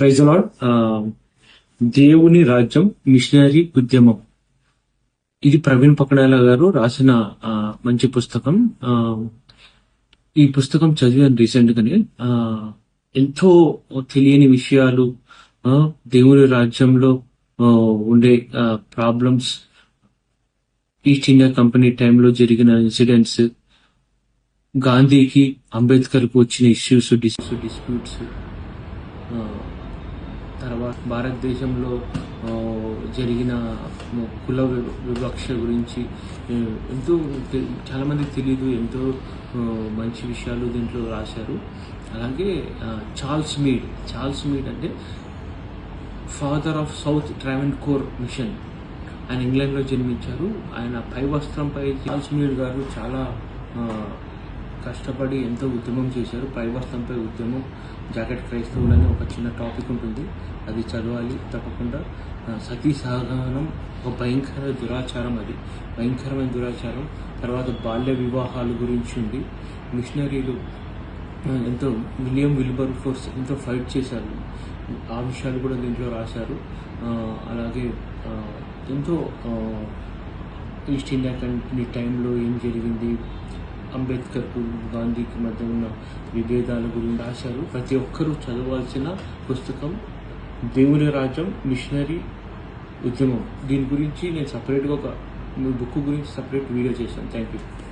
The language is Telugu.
ప్రైజ్ లాడ్ um, దేవుని రాజ్యం మిషనరీ ఉద్యమం. ఇది ప్రవీణ్ పకడాల గారు రాసిన మంచి పుస్తకం. Um, ఈ పుస్తకం చదివాను రీసెంట్ గానే uh, ఎంతో తెలియని విషయాలు uh, దేవుని రాజ్యంలో uh, ఉండే ప్రాబ్లమ్స్ ఈస్ట్ ఇండియా కంపెనీ టైంలో జరిగిన ఇన్సిడెంట్స్ గాంధీకి అంబేద్కర్కు వచ్చిన ఇష్యూస్ డిస్ప్యూట్స్ తర్వాత భారతదేశంలో జరిగిన కుల వి- వివక్ష గురించి ఎంతో చాలామందికి తెలియదు ఎంతో మంచి విషయాలు దీంట్లో రాశారు. అలాగే చార్ల్స్ మీడ్ చార్ల్స్ మీడ్ అంటే father of South Travancore mission. ఆయన ఇంగ్లాండ్లో జన్మించారు. ఆయన పై వస్త్రంపై చార్ల్స్ మీడ్ గారు చాలా కష్టపడి ఎంతో ఉద్యమం చేశారు. పై ఉద్యమం జాకెట్ క్రైస్తవులని ఒక చిన్న టాపిక్ ఉంటుంది. అది చదవాలి తప్పకుండా. సతీ సహగమనం ఒక భయంకర దురాచారం అది. భయంకరమైన దురాచారం. తర్వాత బాల్య వివాహాల గురించి ఉంది. మిషనరీలు ఎంతో విలియం విల్బర్ ఫోర్స్ ఎంతో ఫైట్ చేశారు. ఆ విషయాలు కూడా దీంట్లో రాశారు. అలాగే ఎంతో ఈస్ట్ ఇండియా కంపెనీ టైంలో ఏం జరిగింది? అంబేద్కర్కు గాంధీకి మధ్య ఉన్న విభేదాల గురించి రాశారు. ప్రతి ఒక్కరూ చదవాల్సిన పుస్తకం దేవుని రాజ్యం మిషనరీ ఉద్యమం. దీని గురించి నేను సపరేట్గా ఒక బుక్ గురించి సపరేట్ వీడియో చేశాను. Thank you